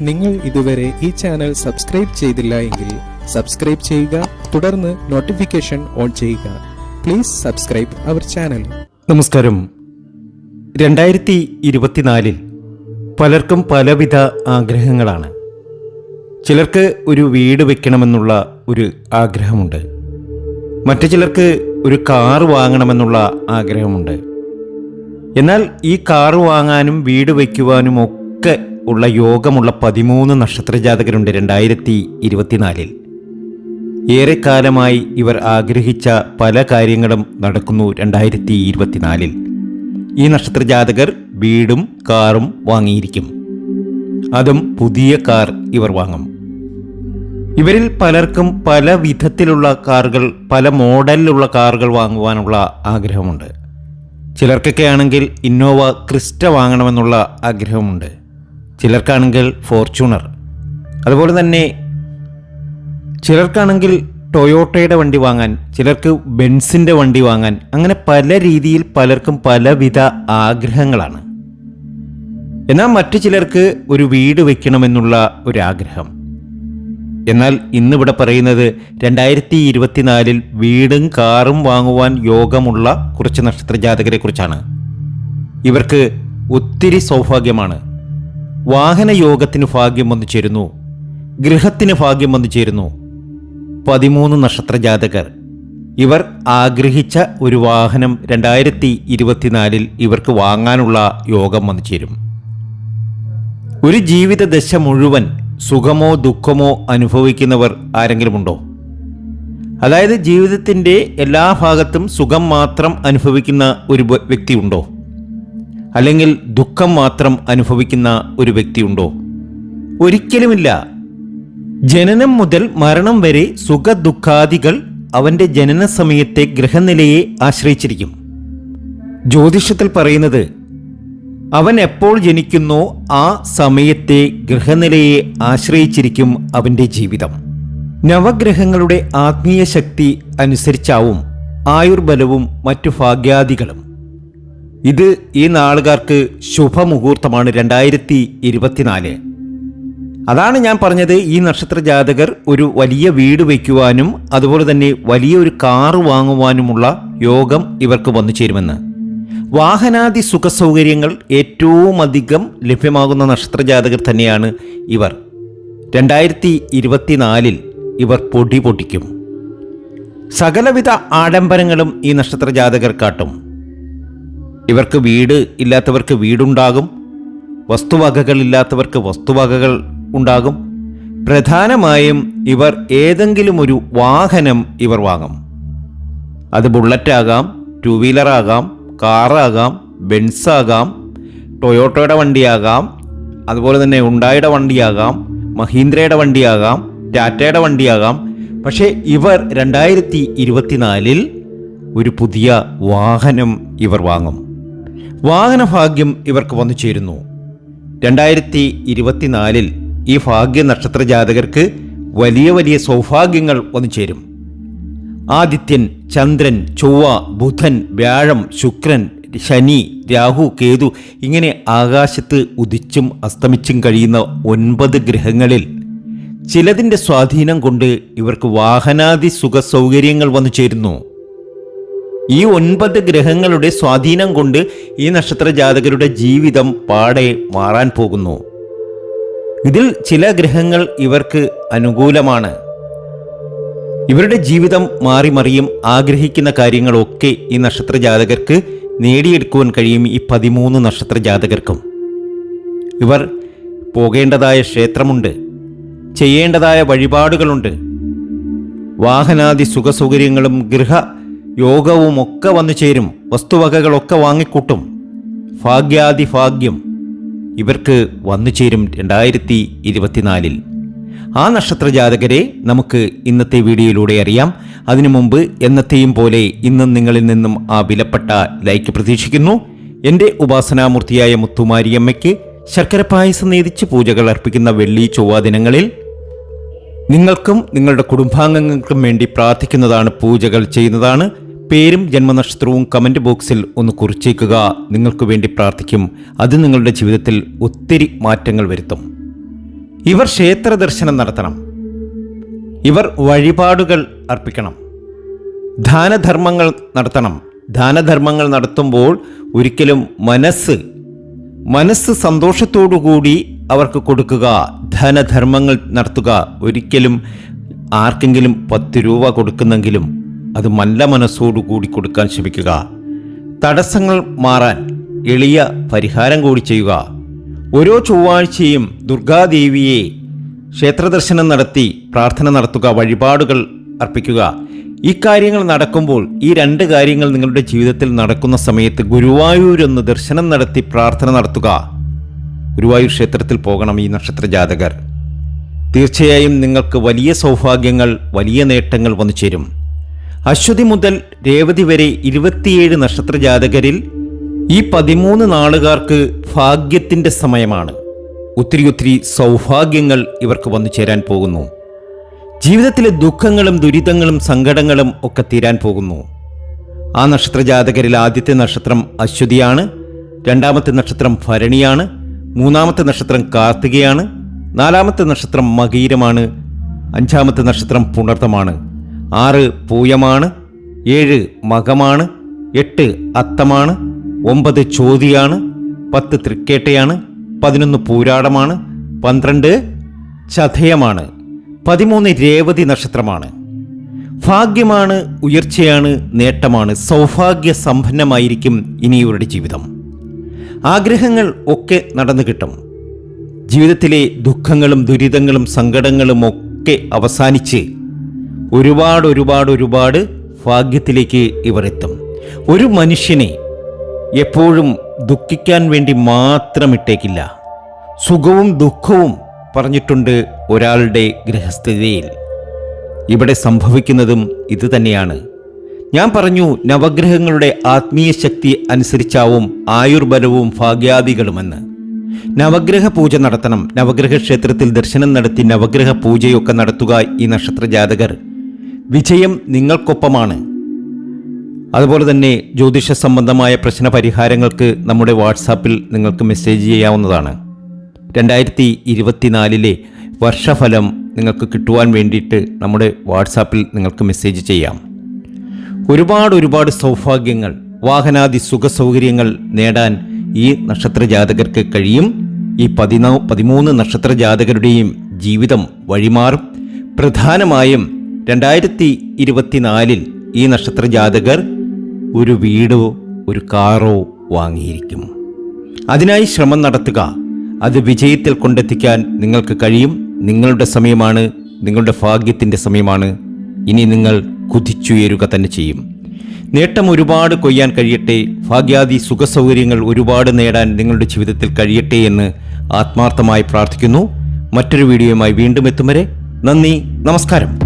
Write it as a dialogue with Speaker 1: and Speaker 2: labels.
Speaker 1: നിങ്ങൾ ഇതുവരെ ഈ ചാനൽ സബ്സ്ക്രൈബ് ചെയ്തില്ല എങ്കിൽ സബ്സ്ക്രൈബ് ചെയ്യുക തുടർന്ന് നോട്ടിഫിക്കേഷൻ ഓൺ ചെയ്യുക. പ്ലീസ് സബ്സ്ക്രൈബ് അവർ ചാനൽ
Speaker 2: നമസ്കാരം. രണ്ടായിരത്തി ഇരുപത്തിനാലിൽ പലർക്കും പലവിധ ആഗ്രഹങ്ങളാണ്. ചിലർക്ക് ഒരു വീട് വെക്കണമെന്നുള്ള ഒരു ആഗ്രഹമുണ്ട്. മറ്റു ചിലർക്ക് ഒരു കാർ വാങ്ങണമെന്നുള്ള ആഗ്രഹമുണ്ട്. എന്നാൽ ഈ കാർ വാങ്ങാനും വീട് വയ്ക്കുവാനും ഒക്കെ ഉള്ള യോഗമുള്ള പതിമൂന്ന് നക്ഷത്ര ജാതകരുണ്ട് രണ്ടായിരത്തി ഇരുപത്തിനാലിൽ ഏറെക്കാലമായി ഇവർ ആഗ്രഹിച്ച പല കാര്യങ്ങളും നടക്കുന്നു രണ്ടായിരത്തി ഇരുപത്തിനാലിൽ ഈ നക്ഷത്ര ജാതകർ വീടും കാറും വാങ്ങിയിരിക്കും. അതും പുതിയ കാർ ഇവർ വാങ്ങും. ഇവരിൽ പലർക്കും പല വിധത്തിലുള്ള കാറുകൾ പല മോഡലിലുള്ള കാറുകൾ വാങ്ങുവാനുള്ള ആഗ്രഹമുണ്ട്. ചിലർക്കൊക്കെ ആണെങ്കിൽ ഇന്നോവ ക്രിസ്റ്റ വാങ്ങണമെന്നുള്ള ആഗ്രഹമുണ്ട്. ചിലർക്കാണെങ്കിൽ ഫോർച്യൂണർ. അതുപോലെ തന്നെ ചിലർക്കാണെങ്കിൽ ടൊയോട്ടയുടെ വണ്ടി വാങ്ങാൻ ചിലർക്ക് ബെൻസിന്റെ വണ്ടി വാങ്ങാൻ അങ്ങനെ പല രീതിയിൽ പലർക്കും പലവിധ ആഗ്രഹങ്ങളാണ്. എന്നാൽ മറ്റു ചിലർക്ക് ഒരു വീട് വയ്ക്കണമെന്നുള്ള ഒരാഗ്രഹം. എന്നാൽ ഇന്നിവിടെ പറയുന്നത് രണ്ടായിരത്തി ഇരുപത്തിനാലിൽ വീടും കാറും വാങ്ങുവാൻ യോഗമുള്ള കുറച്ച് നക്ഷത്ര ജാതകരെ കുറിച്ചാണ് ഇവർക്ക് ഒത്തിരി സൗഭാഗ്യമാണ്. വാഹന യോഗത്തിന് ഭാഗ്യം വന്നു ചേരുന്നു. ഗൃഹത്തിന് ഭാഗ്യം വന്നു ചേരുന്നു. പതിമൂന്ന് നക്ഷത്ര ജാതകർ. ഇവർ ആഗ്രഹിച്ച ഒരു വാഹനം രണ്ടായിരത്തി ഇരുപത്തിനാലിൽ ഇവർക്ക് വാങ്ങാനുള്ള യോഗം വന്നു ചേരും. ഒരു ജീവിത ദശ മുഴുവൻ സുഖമോ ദുഃഖമോ അനുഭവിക്കുന്നവർ ആരെങ്കിലും ഉണ്ടോ അതായത് ജീവിതത്തിന്റെ എല്ലാ ഭാഗത്തും സുഖം മാത്രം അനുഭവിക്കുന്ന ഒരു വ്യക്തിയുണ്ടോ? അല്ലെങ്കിൽ ദുഃഖം മാത്രം അനുഭവിക്കുന്ന ഒരു വ്യക്തിയുണ്ടോ? ഒരിക്കലുമില്ല. ജനനം മുതൽ മരണം വരെ സുഖ ദുഃഖാദികൾ അവന്റെ ജനന സമയത്തെ ഗ്രഹനിലയെ ആശ്രയിച്ചിരിക്കും. ജ്യോതിഷത്തിൽ പറയുന്നത് അവൻ എപ്പോൾ ജനിക്കുന്നു ആ സമയത്തെ ഗ്രഹനിലയെ ആശ്രയിച്ചിരിക്കും അവന്റെ ജീവിതം. നവഗ്രഹങ്ങളുടെ ആത്മീയ ശക്തി അനുസരിച്ചാവും ആയുർബലവും മറ്റു ഭാഗ്യാദികളും. ഇത് ഈ നാളുകാർക്ക് ശുഭമുഹൂർത്തമാണ് രണ്ടായിരത്തി ഇരുപത്തിനാല് അതാണ് ഞാൻ പറഞ്ഞത് ഈ നക്ഷത്ര ജാതകർ ഒരു വലിയ വീട് വയ്ക്കുവാനും അതുപോലെ തന്നെ വലിയൊരു കാറ് വാങ്ങുവാനുമുള്ള യോഗം ഇവർക്ക് വന്നു ചേരുമെന്ന്. വാഹനാദി സുഖ സൗകര്യങ്ങൾ ഏറ്റവും അധികം ലഭ്യമാകുന്ന നക്ഷത്രജാതകർ തന്നെയാണ് ഇവർ. രണ്ടായിരത്തി ഇരുപത്തിനാലിൽ ഇവർ പൊടി പൊട്ടിക്കും. സകലവിധ ആഡംബരങ്ങളും ഈ നക്ഷത്രജാതകർ കാട്ടും. ഇവർക്ക് വീട് ഇല്ലാത്തവർക്ക് വീടുണ്ടാകും. വസ്തുവകകൾ ഇല്ലാത്തവർക്ക് വസ്തുവകകൾ ഉണ്ടാകും. പ്രധാനമായും ഇവർ ഏതെങ്കിലും ഒരു വാഹനം ഇവർ വാങ്ങും. അത് ബുള്ളറ്റാകാം ടു വീലറാകാം കാറാകാം ബെൻസാകാം ടൊയോട്ടോയുടെ വണ്ടിയാകാം അതുപോലെ തന്നെ ഉണ്ടായുടെ വണ്ടിയാകാം മഹീന്ദ്രയുടെ വണ്ടിയാകാം ടാറ്റയുടെ വണ്ടിയാകാം. പക്ഷേ ഇവർ രണ്ടായിരത്തി ഇരുപത്തിനാലിൽ ഒരു പുതിയ വാഹനം ഇവർ വാങ്ങും. വാഹനഭാഗ്യം ഇവർക്ക് വന്നു ചേരുന്നു. രണ്ടായിരത്തി ഇരുപത്തിനാലിൽ ഈ ഭാഗ്യ നക്ഷത്ര ജാതകർക്ക് വലിയ വലിയ സൗഭാഗ്യങ്ങൾ വന്നു ചേരും. ആദിത്യൻ ചന്ദ്രൻ ചൊവ്വ ബുധൻ വ്യാഴം ശുക്രൻ ശനി രാഹു കേതു ഇങ്ങനെ ആകാശത്ത് ഉദിച്ചും അസ്തമിച്ചും കഴിയുന്ന ഒൻപത് ഗ്രഹങ്ങളിൽ ചിലതിന്റെ സ്വാധീനം കൊണ്ട് ഇവർക്ക് വാഹനാദി സുഖ സൗകര്യങ്ങൾ വന്നു ചേരുന്നു. ഈ ഒൻപത് ഗ്രഹങ്ങളുടെ സ്വാധീനം കൊണ്ട് ഈ നക്ഷത്ര ജാതകരുടെ ജീവിതം പാടെ മാറാൻ പോകുന്നു. ഇതിൽ ചില ഗ്രഹങ്ങൾ ഇവർക്ക് അനുകൂലമാണ്. ഇവരുടെ ജീവിതം മാറി മറിയും ആഗ്രഹിക്കുന്ന കാര്യങ്ങളൊക്കെ ഈ നക്ഷത്ര ജാതകർക്ക് നേടിയെടുക്കുവാൻ കഴിയും ഈ പതിമൂന്ന് നക്ഷത്ര ജാതകർക്കും. ഇവർ പോകേണ്ടതായ ക്ഷേത്രമുണ്ട് ചെയ്യേണ്ടതായ വഴിപാടുകളുണ്ട്. വാഹനാദി സുഖസൗകര്യങ്ങളും ഗൃഹ യോഗവും ഒക്കെ വന്നു ചേരും വസ്തുവകകളൊക്കെ വാങ്ങിക്കൂട്ടും. ഭാഗ്യാദി ഭാഗ്യം ഇവർക്ക് വന്നു ചേരും രണ്ടായിരത്തി ഇരുപത്തിനാലിൽ. ആ നക്ഷത്ര ജാതകരെ നമുക്ക് ഇന്നത്തെ വീഡിയോയിലൂടെ അറിയാം. അതിനു മുമ്പ് എന്നത്തെയും പോലെ ഇന്നും നിങ്ങളിൽ നിന്നും ആ വിലപ്പെട്ട ലൈക്ക് പ്രതീക്ഷിക്കുന്നു. എന്റെ ഉപാസനാമൂർത്തിയായ മുത്തുമാരിയമ്മയ്ക്ക് ശർക്കര പായസം നേതിച്ച് പൂജകൾ അർപ്പിക്കുന്ന വെള്ളി ചൊവ്വ ദിനങ്ങളിൽ നിങ്ങൾക്കും നിങ്ങളുടെ കുടുംബാംഗങ്ങൾക്കും വേണ്ടി പ്രാർത്ഥിക്കുന്നതാണ് പൂജകൾ ചെയ്യുന്നതാണ്. പേരും ജന്മനക്ഷത്രവും കമന്റ് ബോക്സിൽ ഒന്ന് കുറിച്ചേക്കുക. നിങ്ങൾക്ക് വേണ്ടി പ്രാർത്ഥിക്കും. അത് നിങ്ങളുടെ ജീവിതത്തിൽ ഒത്തിരി മാറ്റങ്ങൾ വരുത്തും. ഇവർ ക്ഷേത്ര ദർശനം നടത്തണം. ഇവർ വഴിപാടുകൾ അർപ്പിക്കണം. ദാനധർമ്മങ്ങൾ നടത്തണം. ദാനധർമ്മങ്ങൾ നടത്തുമ്പോൾ ഒരിക്കലും മനസ്സ് മനസ്സ് സന്തോഷത്തോടുകൂടി അവർക്ക് കൊടുക്കുക ധനധർമ്മങ്ങൾ നടത്തുക. ഒരിക്കലും ആർക്കെങ്കിലും പത്ത് രൂപ കൊടുക്കുന്നെങ്കിലും അത് നല്ല മനസ്സോടുകൂടി കൊടുക്കാൻ ശ്രമിക്കുക. തടസ്സങ്ങൾ മാറാൻ എളിയ പരിഹാരം കൂടി ചെയ്യുക. ഓരോ ചൊവ്വാഴ്ചയും ദുർഗാദേവിയെ ക്ഷേത്രദർശനം നടത്തി പ്രാർത്ഥന നടത്തുക വഴിപാടുകൾ അർപ്പിക്കുക. ഈ കാര്യങ്ങൾ നടക്കുമ്പോൾ ഈ രണ്ട് കാര്യങ്ങൾ നിങ്ങളുടെ ജീവിതത്തിൽ നടക്കുന്ന സമയത്ത് ഗുരുവായൂരൊന്ന് ദർശനം നടത്തി പ്രാർത്ഥന നടത്തുക. ഗുരുവായൂർ ക്ഷേത്രത്തിൽ പോകണം ഈ നക്ഷത്ര ജാതകർ. തീർച്ചയായും നിങ്ങൾക്ക് വലിയ സൗഭാഗ്യങ്ങൾ വലിയ നേട്ടങ്ങൾ വന്നു ചേരും അശ്വതി മുതൽ രേവതി വരെ ഇരുപത്തിയേഴ് നക്ഷത്ര ജാതകരിൽ ഈ പതിമൂന്ന് നാളുകാർക്ക് ഭാഗ്യത്തിന്റെ സമയമാണ്. ഒത്തിരി ഒത്തിരി സൗഭാഗ്യങ്ങൾ ഇവർക്ക് വന്നു ചേരാൻ പോകുന്നു. ജീവിതത്തിലെ ദുഃഖങ്ങളും ദുരിതങ്ങളും സങ്കടങ്ങളും ഒക്കെ തീരാൻ പോകുന്നു. ആ നക്ഷത്രജാതകരിൽ ആദ്യത്തെ നക്ഷത്രം അശ്വതിയാണ് രണ്ടാമത്തെ നക്ഷത്രം ഭരണിയാണ് മൂന്നാമത്തെ നക്ഷത്രം കാർത്തികയാണ് നാലാമത്തെ നക്ഷത്രം മകീരമാണ് അഞ്ചാമത്തെ നക്ഷത്രം പുണർത്തമാണ് ആറ് പൂയമാണ് ഏഴ് മകമാണ് എട്ട് അത്തമാണ് ഒമ്പത് ചോതിയാണ് പത്ത് തൃക്കേട്ടയാണ് പതിനൊന്ന് പൂരാടമാണ് പന്ത്രണ്ട് ചതയമാണ് പതിമൂന്ന് രേവതി നക്ഷത്രമാണ്. ഭാഗ്യമാണ് ഉയർച്ചയാണ് നേട്ടമാണ് സൗഭാഗ്യ സമ്പന്നമായിരിക്കും ഇനി ഇവരുടെ ജീവിതം. ആഗ്രഹങ്ങൾ ഒക്കെ നടന്നു കിട്ടും. ജീവിതത്തിലെ ദുഃഖങ്ങളും ദുരിതങ്ങളും സങ്കടങ്ങളും ഒക്കെ അവസാനിച്ച് ഒരുപാട് ഒരുപാട് ഒരുപാട് ഭാഗ്യത്തിലേക്ക് ഇവർ എത്തും. ഒരു മനുഷ്യനെ എപ്പോഴും ദുഃഖിക്കാൻ വേണ്ടി മാത്രം ഇട്ടേക്കില്ല. സുഖവും ദുഃഖവും പറഞ്ഞിട്ടുണ്ട് ഒരാളുടെ ഗൃഹസ്ഥിതിയിൽ. ഇവിടെ സംഭവിക്കുന്നതും ഇതുതന്നെയാണ് ഞാൻ പറഞ്ഞു നവഗ്രഹങ്ങളുടെ ആത്മീയ ശക്തി അനുസരിച്ചാവും ആയുർബലവും ഭാഗ്യാദികളുമെന്ന്. നവഗ്രഹ പൂജ നടത്തണം. നവഗ്രഹ ക്ഷേത്രത്തിൽ ദർശനം നടത്തി നവഗ്രഹ പൂജയൊക്കെ നടത്തുക ഈ നക്ഷത്ര ജാതകർ വിജയം നിങ്ങൾക്കൊപ്പമാണ്. അതുപോലെ തന്നെ ജ്യോതിഷ സംബന്ധമായ പ്രശ്ന പരിഹാരങ്ങൾക്ക് നമ്മുടെ വാട്സാപ്പിൽ നിങ്ങൾക്ക് മെസ്സേജ് ചെയ്യാവുന്നതാണ്. രണ്ടായിരത്തി ഇരുപത്തിനാലിലെ വർഷഫലം നിങ്ങൾക്ക് കിട്ടുവാൻ വേണ്ടിയിട്ട് നമ്മുടെ വാട്സാപ്പിൽ നിങ്ങൾക്ക് മെസ്സേജ് ചെയ്യാം. ഒരുപാട് ഒരുപാട് സൗഭാഗ്യങ്ങൾ വാഹനാദി സുഖ സൗകര്യങ്ങൾ നേടാൻ ഈ നക്ഷത്ര ജാതകർക്ക് കഴിയും. ഈ പതിനാ പതിമൂന്ന് നക്ഷത്ര ജാതകരുടെയും ജീവിതം വഴിമാറും. പ്രധാനമായും രണ്ടായിരത്തി ഇരുപത്തിനാലിൽ ഈ നക്ഷത്ര ജാതകർ ഒരു വീടോ ഒരു കാറോ വാങ്ങിയിരിക്കും. അതിനായി ശ്രമം നടത്തുക. അത് വിജയത്തിൽ കൊണ്ടെത്തിക്കാൻ നിങ്ങൾക്ക് കഴിയും. നിങ്ങളുടെ സമയമാണ് നിങ്ങളുടെ ഭാഗ്യത്തിന്റെ സമയമാണ്. ഇനി നിങ്ങൾ കുതിച്ചുയരുക തന്നെ ചെയ്യും. നേട്ടം ഒരുപാട് കൊയ്യാൻ കഴിയട്ടെ. ഭാഗ്യാദി സുഖസൗകര്യങ്ങൾ ഒരുപാട് നേടാൻ നിങ്ങളുടെ ജീവിതത്തിൽ കഴിയട്ടെ എന്ന് ആത്മാർത്ഥമായി പ്രാർത്ഥിക്കുന്നു. മറ്റൊരു വീഡിയോയുമായി വീണ്ടും എത്തും വരെ നന്ദി നമസ്കാരം.